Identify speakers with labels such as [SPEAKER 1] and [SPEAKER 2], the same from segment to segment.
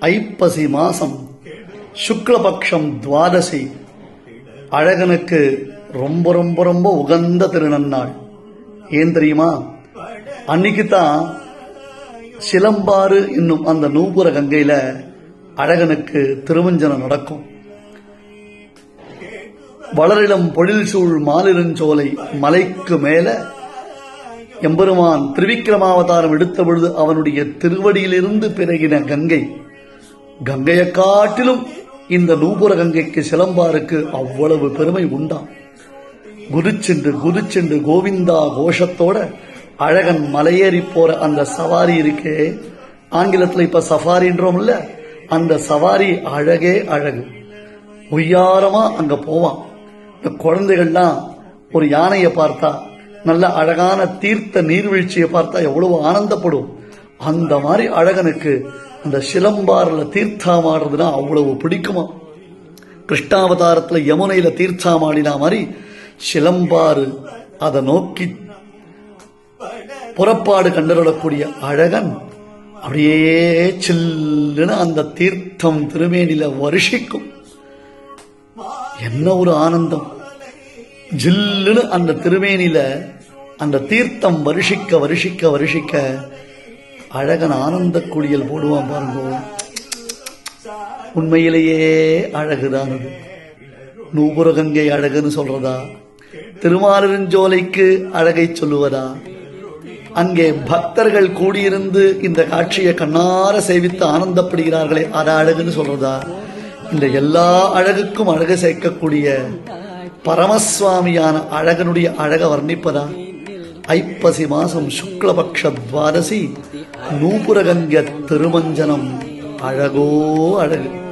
[SPEAKER 1] ஐப்பசி மாசம் சுக்லபக்ஷம் துவாதசி. அழகனுக்கு ரொம்ப ரொம்ப ரொம்ப உகந்த திருநன்னாள். ஏன் தெரியுமா? அன்னைக்கு தான் சிலம்பாறு என்னும் அந்த நூபுர கங்கையில அழகனுக்கு திருமஞ்சனம் நடக்கும். வளரிடம் பொழில் சூழ் மாலிருஞ்சோலை மலைக்கு மேல எம்பெருமான் திருவிக்கிரமாவதாரம் எடுத்த பொழுது அவனுடைய திருவடியிலிருந்து பிறகின கங்கை. கங்கையை காட்டிலும் இந்த நூபுர கங்கைக்கு சிலம்பாருக்கு அவ்வளவு பெருமை உண்டாம் குதிச்சென்று குதிச்சென்று கோவிந்தா கோஷத்தோட அழகன் மலையேறி போற அந்த சவாரி இருக்கே. ஆங்கிலத்துல இப்ப சஃபாரின்றோம்ல அந்த சவாரி அழகே அழகு. ஒய்யாரமா அங்க போவான். இந்த குழந்தைகள்லாம் ஒரு யானையை பார்த்தா நல்ல அழகான தீர்த்த நீர்வீழ்ச்சியை பார்த்தா எவ்வளவு ஆனந்தப்படும். அந்த மாதிரி அழகனுக்கு அந்த சிலம்பாறுல தீர்த்தாமாடுறதுன்னா அவ்வளவு பிடிக்குமா? கிருஷ்ணாவதாரத்துல யமுனையில தீர்த்தாமாடினா மாதிரி சிலம்பாறு அதை நோக்கி புறப்பாடு கண்டறிடக்கூடிய அழகன் அப்படியே சில்லுன்னு அந்த தீர்த்தம் திருமேனில வருஷிக்கும். என்ன ஒரு ஆனந்தம். ஜில்லுன்னு அந்த திருமேனில அந்த தீர்த்தம் வருஷிக்க வருஷிக்க வருஷிக்க அழகன் ஆனந்த குளியல் போடுவான் பாருங்க. உண்மையிலேயே அழகுதான் அது நூபுரகங்கை அழகுன்னு சொல்றதா? திருமாலிருஞ்சோலைக்கு அழகை சொல்லுவதா? அங்கே பக்தர்கள் கூடியிருந்து இந்த காட்சியை கண்ணார சேவித்து ஆனந்தப்படுகிறார்களே அது அழகுன்னு சொல்றதா? இந்த எல்லா அழகுக்கும் அழகு சேர்க்கக்கூடிய பரமசுவாமியான அழகனுடைய அழக வர்ணிப்பதா? ஐப்பசி மாசம் சுக்லபக்ஷ துவாரசி நூபுரகங்க திருமஞ்சனம். அழகோ அழகு.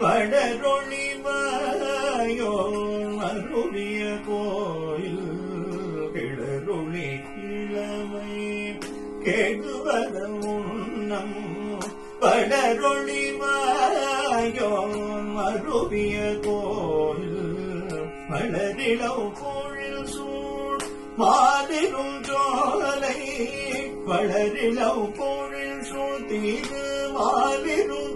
[SPEAKER 2] படரொளிவாயோ கெடுவத படரொழிவாயோ படரொளிவாயோ கோல் கோயில் கோழில் சூழ் மாதிரும் ஜோலை வளரிளவு கோழில் சூழ் தீது மாதிரும்